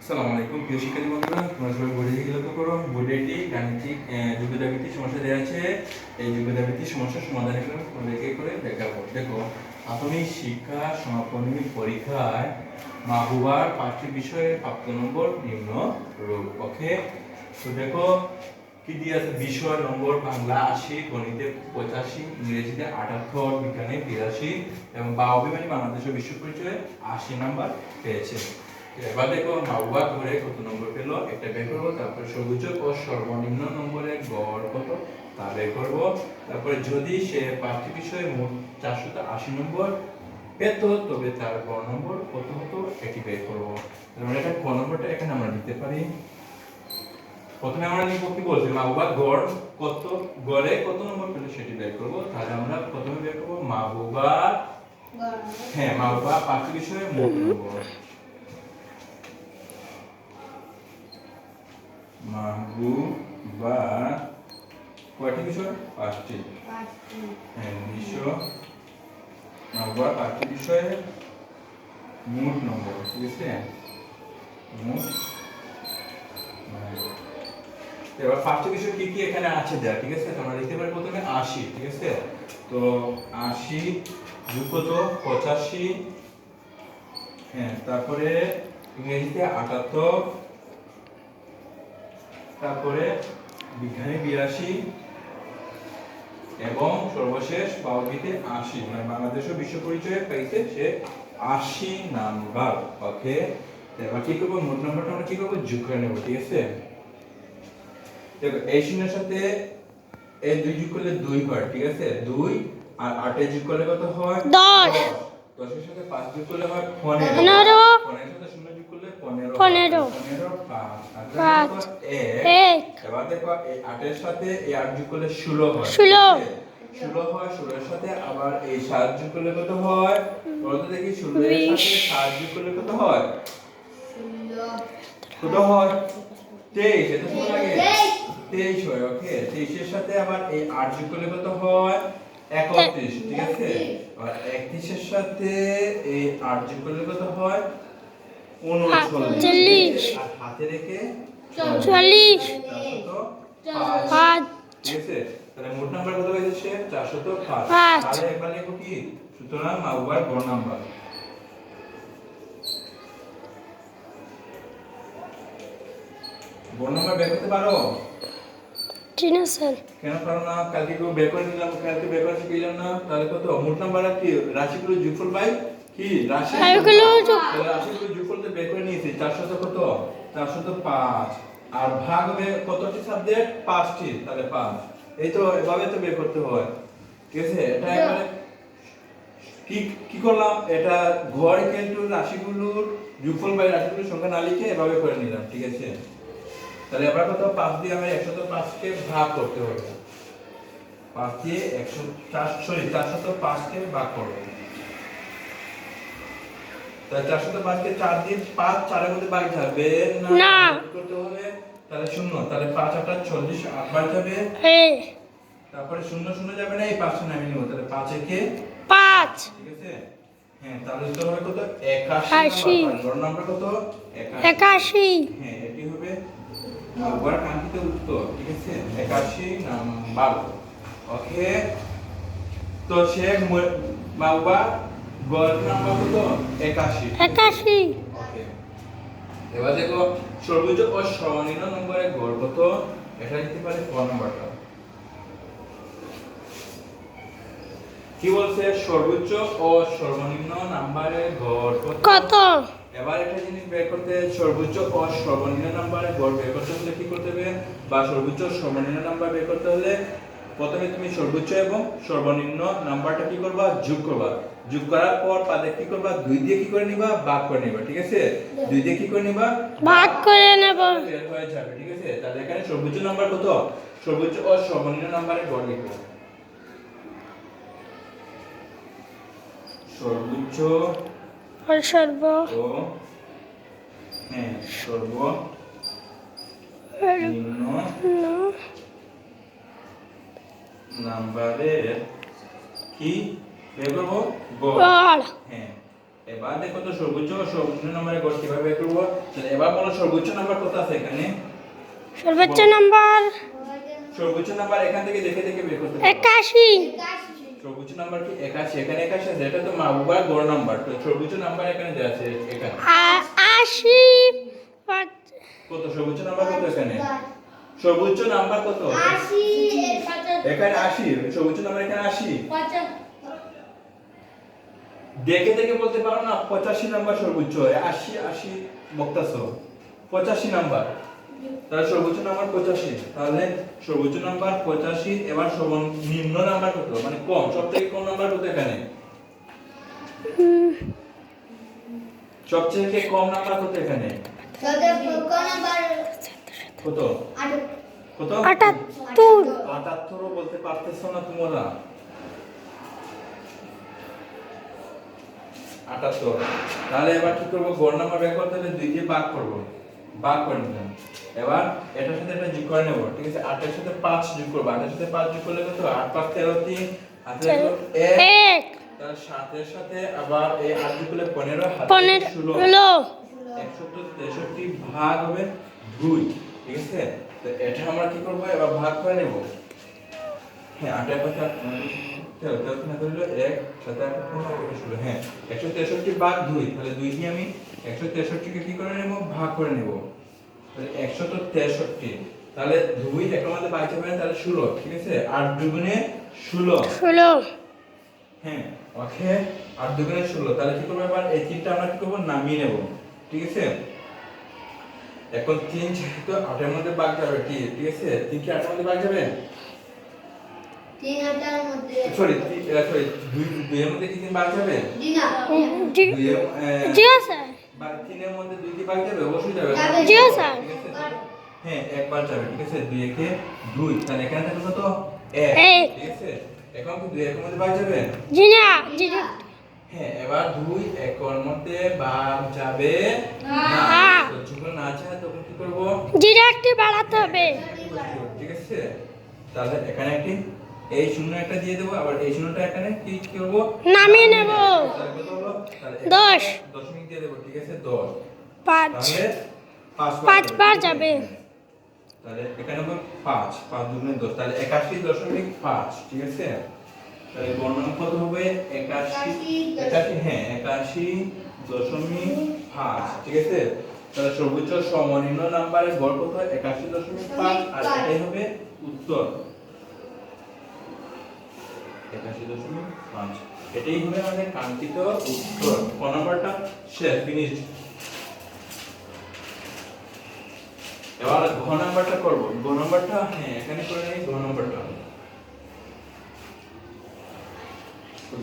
আসসালামু আলাইকুম প্রিয় শিক্ষার্থী বন্ধুরা তোমরা সবাই বোর্ডে দিকে লক্ষ্য করো। বোর্ডে গাণিতিক আহ, সমস্যা দেওয়া আছে। এই যোগ্যতা ভিত্তিক সমস্যার সমাধান করে তোমাদেরকে করে দেখাবো। দেখো প্রাথমিক শিক্ষা সমাপনী পরীক্ষায় মাহবুবার পাঁচটি বিষয়ে প্রাপ্ত নম্বর নিম্ন রূপ। ওকে তো দেখো কি দিয়ে আছে? বিষয় নম্বর বাংলা আশি গণিতে পঁচাশি ইংরেজিতে আটাত্তর বিজ্ঞানে বিরাশি এবং বা অভিমানী বাংলাদেশ ও বিশ্ব পরিচয়ে আশি নাম্বার পেয়েছে। এবার দেখো মাওয়া করে কত নম্বর পেল? একটা বের করব তারপরে সর্বোচ্চ ও সর্বনিম্ন নম্বরের গড় কত? তা বের করব। তারপরে যদি সে পাঁচটি বিষয়ে মোট চারশো আশি নম্বর পেত তবে তার গড় নম্বর কত হতো? এটি বের করব। তারপরে এটা ক নম্বরটা এখানে আমরা দিতে পারি। প্রথমে আমরা নিব কি বলছি? মাহবুবা গড় কত? গড়ে কত নম্বর পেলে? সেটি বের করব। তাহলে আমরা প্রথমে বের করব মাহবুবা হ্যাঁ মাহবুবা পাঁচটি বিষয়ে মোট নম্বর। মাহবুবা কয়টি বিষয়? পাঁচটি। হ্যাঁ বিষয় পাঁচটি বিষয়ে। মোট নম্বর ঠিক আছে? মোট এবার পাঁচটি বিষয় কি কি এখানে আছে দেয়া ঠিক আছে? তোমরা লিখতে পারি প্রথমে আশি ঠিক আছে? তো আশি যোগ কত পঁচাশি হ্যাঁ তারপরে ইংরেজিতে আটাত্তর তারপরে বিজ্ঞানে বিরাশি এবং সর্বশেষ বাউবিতে আশি মানে বাংলাদেশ বিশ্ব পরিচয়ে পাইছে সে আশি নাম্বার। ওকে এবার কি করব? মোট নাম্বারটা আমরা কি করব? যোগ করে নেব ঠিক আছে? দেখো এই শূন্যের সাথে এই দুই যোগ করলে দুই হয় ঠিক আছে? দুই আর আটে যোগ করলে কত হয়? দশ। দশের সাথে পাঁচ যোগ করলে হয় পনেরো। পনেরো। সাথে শূন্য যোগ করলে পনেরো। পনেরো। পনেরো পাঁচ। আর পাঁচ। দেখো এক। এক। এবার দেখো এই আটের সাথে এই আট যোগ করলে ষোলো হয়। ষোলো। ষোলো হয় ষোলোর সাথে আবার এই সাত যোগ করলে কত হয়? বলতো দেখি ষোলোর সাথে সাত যোগ করলে কত হয়? কত হয়? তেইশ। এটা লাগে তেইশ হয় ওকে তেইশের সাথে আবার এই আট যোগ করলে কত হয়? একত্রিশ ঠিক আছে? আর একত্রিশের সাথে এই আট যোগ করলে কত হয় উনচল্লিশ চল্লিশ। আর হাতে রেখে চল্লিশ। চারশত পাঁচ। পাঁচ। ঠিক আছে? তাহলে মোট নাম্বার কত হয়েছে সে? চারশত পাঁচ। পাঁচ। তাহলে একবার লিখো কি? সুতরাং মাউবার গড় নাম্বার। গড় নাম্বার বের করতে পারো? আছে স্যার। কেন পারো না? কালকে কেউ বের করে নিলাম কালকে বের করে শিখিলাম না। তাহলে কত? মোট নাম্বার আর কি? রাশিগুলো যোগফল পাই কি? রাশি রাশিগুলো রাশিগুলো যোগফল তো বের করে নিয়েছি। চারশত কত? চারশত পাঁচ। আর ভাগ হবে কতটি সাবজেক্ট? পাঁচটি। তাহলে পাঁচ। এই তো এভাবে তো বের করতে হয়। ঠিক আছে? এটা কি কি করলাম? এটা ঘর কিন্তু রাশিগুলোর যোগফল বাই রাশিগুলোর সংখ্যা না লিখে এভাবে করে নিলাম। ঠিক আছে? তাহলে এবার কত পাঁচ দিয়ে আমরা একশত পাঁচকে ভাগ করতে হবে পাঁচ দিয়ে একশো চার সরি চারশত পাঁচকে ভাগ করব। তাহলে চারশত পাঁচকে চার দিয়ে পাঁচ চারের মধ্যে বাড়ি যাবে না। করতে হবে? তাহলে শূন্য তাহলে পাঁচ আটটা চল্লিশ আট বাড়ি যাবে? তারপরে শূন্য শূন্য যাবে না এই পাঁচশো নামিয়ে নিব তাহলে পাঁচ একে পাঁচ। ঠিক আছে? হ্যাঁ তাহলে উত্তর হবে কত? একাশি। গড় নাম্বার কত? একাশি। হ্যাঁ কাঙ্ক্ষিত উত্তর ঠিক আছে? একাশি নাম্বার। ওকে? তো সে বাবা গড় নাম্বার কত? একাশি। একাশি। ওকে। এবার দেখো সর্বোচ্চ ও সর্বনিম্ন নম্বরের গড় কত? এটা দিতে পারে ক নাম্বারটা। কি বলছে? সর্বোচ্চ ও সর্বনিম্ন নাম্বারের গড় কত? এবার একটা জিনিস বের করতে সর্বোচ্চ ও সর্বনিম্ন নাম্বারের গড় বের করতে হলে কি করতে হবে? বা সর্বোচ্চ সর্বনিম্ন নাম্বার বের করতে হলে প্রথমে তুমি সর্বোচ্চ এবং সর্বনিম্ন নাম্বারটা কি করবা? যোগ করবা। যোগ করার পর তাদের কি করবা? দুই দিয়ে কি করে নিবা? ভাগ করে নিবা ঠিক আছে? দুই দিয়ে কি করে নিবা? ভাগ করে নেব। বের হয়ে যাবে ঠিক আছে? তাহলে এখানে সর্বোচ্চ নাম্বার কত? সর্বোচ্চ ও সর্বনিম্ন নাম্বারের গড় লিখো সর্বোচ্চ সর্ব। হ্যাঁ সর্ব। নিম্ন নাম্বারের কি? বের করব? গড় হ্যাঁ এবার দেখো তো সর্বোচ্চ ও সর্বনিম্ন গড় কীভাবে বের করব? তাহলে এবার বলো সর্বোচ্চ নাম্বার কত আছে এখানে? সর্বোচ্চ নাম্বার সর্বোচ্চ নাম্বার এখান থেকে দেখে দেখে বের করতে নাম্বার কি? একাশি। এখানে একাশি আছে। এটা তো মাহবুবার গড় নাম্বার তো সর্বোচ্চ নাম্বার এখানে দেওয়া আছে এখানে। আ- আশি পাঁচ- কত? সর্বোচ্চ নাম্বার কত এখানে? সর্বোচ্চ নাম্বার কত? এখানে আশি। সর্বোচ্চ নাম্বার এখানে আশি। দেখে দেখে বলতে পারো না পঁচাশি নাম্বার সর্বোচ্চ। আশি আশি বক্তাস। পঁচাশি নাম্বার তাহলে সর্বোচ্চ নাম্বার পঁচাশি। তাহলে সর্বোচ্চ নাম্বার পঁচাশি এবার সর্বনিম্ন নাম্বার কত? মানে কম সব থেকে কম নাম্বার কত এখানে? সবচেয়ে কম নাম্বার কত এখানে? কত কত? আটাত্তর। আটাত্তরও বলতে পারতেছো না তোমরা। আটাত্তর। তাহলে এবার কি করব? গড় নাম্বার বের করতে হলে দুই দিয়ে ভাগ করব। ভাগ করে নিলাম এবার এটার সাথে এটা যোগ করে নেব ঠিক আছে? আটের সাথে পাঁচ যোগ করব। আটের সাথে পাঁচ যোগ করলে কত? আট পাঁচ তেরো তিন। হাতে এক। এক। তার সাতের সাথে আবার এই আট যোগ করলে পনেরো হাতে ষোলো। একশো তেষট্টি ভাগ হবে দুই ঠিক আছে? তো এটা আমরা কি করব? এবার ভাগ করে নেব। হ্যাঁ আটের কথা তেরো তেরো তিন এক সাথে আট ষোলো। হ্যাঁ একশো তেষট্টি ভাগ দুই তাহলে দুই দিয়ে আমি একশো তেষট্টিকে কি করে নেব? ভাগ করে নেব। তাহলে একশো তো তেষট্টি। তাহলে দুই একটা মধ্যে বাইশ হবে না তাহলে ষোলো ঠিক আছে? আট দুগুণে ষোলো। ষোলো। হ্যাঁ ওকে। আর দুগুণে ষোলো। তাহলে কি করব এবার? এই তিনটা আমরা কি করব? নামিয়ে নেব। ঠিক আছে? এখন তিন যেহেতু আটের মধ্যে বাগ যাবে কি? ঠিক আছে? তিন কি আটের মধ্যে বাগ যাবে? সরি সরি দুই দুইয়ের মধ্যে কি তিন বাগ যাবে? জি- জিও স্যার বা তিনের মধ্যে দুই কি বাগ যাবে? অবশ্যই যাবে। জি, স্যার। হ্যাঁ একবার যাবে ঠিক আছে? দুই একে দুই। তাহলে এখানে থাকবে কত? এক। ঠিক আছে? এখন কি দুই একের মধ্যে বাগ যাবে? জি না জি। হ্যাঁ এবার দুই একর মধ্যে বাঘ যাবে না। যখন না চায় তখন কি করব? একটি বাড়াতে হবে। ঠিক আছে? তাহলে এখানে একটি এই শূন্য একটা দিয়ে দেবো আবার এই শূন্যটা এখানে কি করব? নামিয়ে নেব। দশ। দশমিক দিয়ে দেবো ঠিক আছে? দশ। পাঁচ। পাঁচ যাবে। তাহলে এখানে হবে পাঁচ পাঁচ দুগুণে দশ। তাহলে একাশি দশমিক পাঁচ ঠিক আছে? তাহলে বর্ণনা কত হবে? একাশি একাশি হ্যাঁ একাশি দশমিক পাঁচ ঠিক আছে? তাহলে সর্বোচ্চ সমনিম্ন নাম্বারের গড় কত একাশি দশমিক পাঁচ আর এটাই হবে উত্তর। একাশি দশমিক পাঁচ। এটাই হবে আমাদের কাঙ্ক্ষিত উত্তর ক নাম্বারটা? শেষ ফিনিশড এবার ঘ নাম্বারটা করব। ঘ নাম্বারটা হ্যাঁ এখানে করে নিই ঘ নাম্বারটা।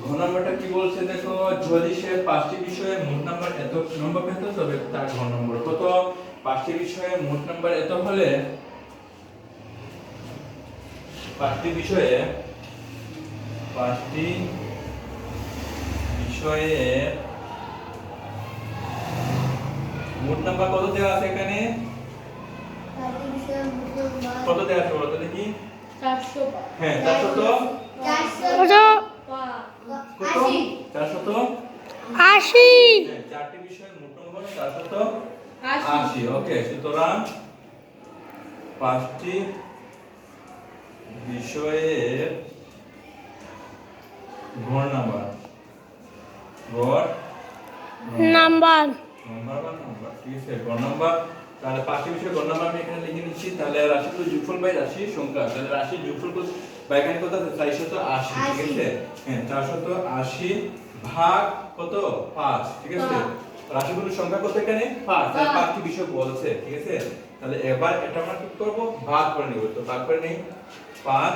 ঘ নাম্বারটা কি বলছে? দেখো যদি সে পাঁচটি বিষয়ে মোট নাম্বার এত নম্বর পেত তবে তার ঘ নম্বর কত? পাঁচটি বিষয়ে মোট নাম্বার এত হলে পাঁচটি বিষয়ে পাঁচটি বিষয়ে মোট নাম্বার কত দেওয়া আছে এখানে? কত দেওয়া আছে বলো দেখি। হ্যাঁ চারশো তো? কত? আশি। হ্যাঁ, চারটি বিষয়ের মোট নম্বর আশি ওকে সুতরাং পাঁচটি বিষয়ের গড় নাম্বার। গড় নাম্বার। নাম্বার বা নাম্বার? ঠিক আছে গড় নাম্বার। তাহলে পাঁচটি বিষয়ে গড় নাম্বার আমি এখানে লিখে নিচ্ছি। তাহলে রাশিগুলো যোগফল বাই রাশির সংখ্যা। তাহলে রাশির যোগফল বা এখানে কত আছে? চারশত আশি ঠিক আছে? হ্যাঁ চারশত আশি ভাগ কত? পাঁচ ঠিক আছে? রাশিগুলোর সংখ্যা কত এখানে? পাঁচ। তাহলে পাঁচটি বিষয় বলছে ঠিক আছে? তাহলে এবার এটা আমরা কি করব? ভাগ করে নিব। তো ভাগ করে নেই। পাঁচ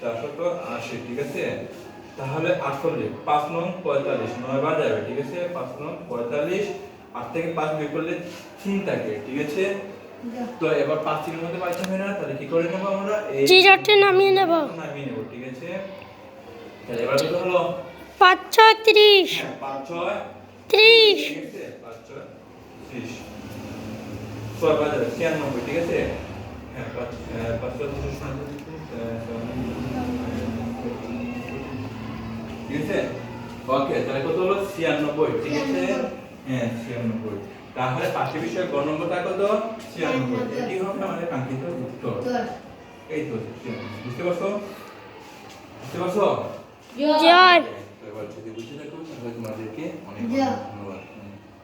চারশত আশি ঠিক আছে? তাহলে আটচল্লিশ পাঁচ নং পঁয়তাল্লিশ নয় বার যাবে ঠিক আছে পাঁচ নং পঁয়তাল্লিশ আট থেকে পাঁচ বিয়োগ করলে তিন থাকে ঠিক আছে তো এবার পাঁচ তিনের মধ্যে পাইতে হবে না তাহলে কি করে নেব আমরা এই জিরোটি নামিয়ে নেব নামিয়ে নেব ঠিক আছে তাহলে এবার কত হলো পাঁচ ছয় ত্রিশ হ্যাঁ, পাঁচ ছয় ত্রিশ পাঁচ ছয় ত্রিশ ছয় বাজার ছিয়ানব্বই ঠিক আছে হ্যাঁ পাঁচ পাঁচ ছয় ঠিক আছে? ওকে তাহলে কত হলো? ছিয়ানব্বই ঠিক আছে? হ্যাঁ ছিয়ানব্বই। তাহলে পাঠ্য বিষয়ের গড় নম্বরটা কত? ছিয়ানব্বই। এটি হবে? আমাদের কাঙ্ক্ষিত উত্তর। এই তো বুঝতে পারছ? বুঝতে পারছ? জয়। এবার যদি বুঝে থাকো তাহলে তোমাদেরকে অনেক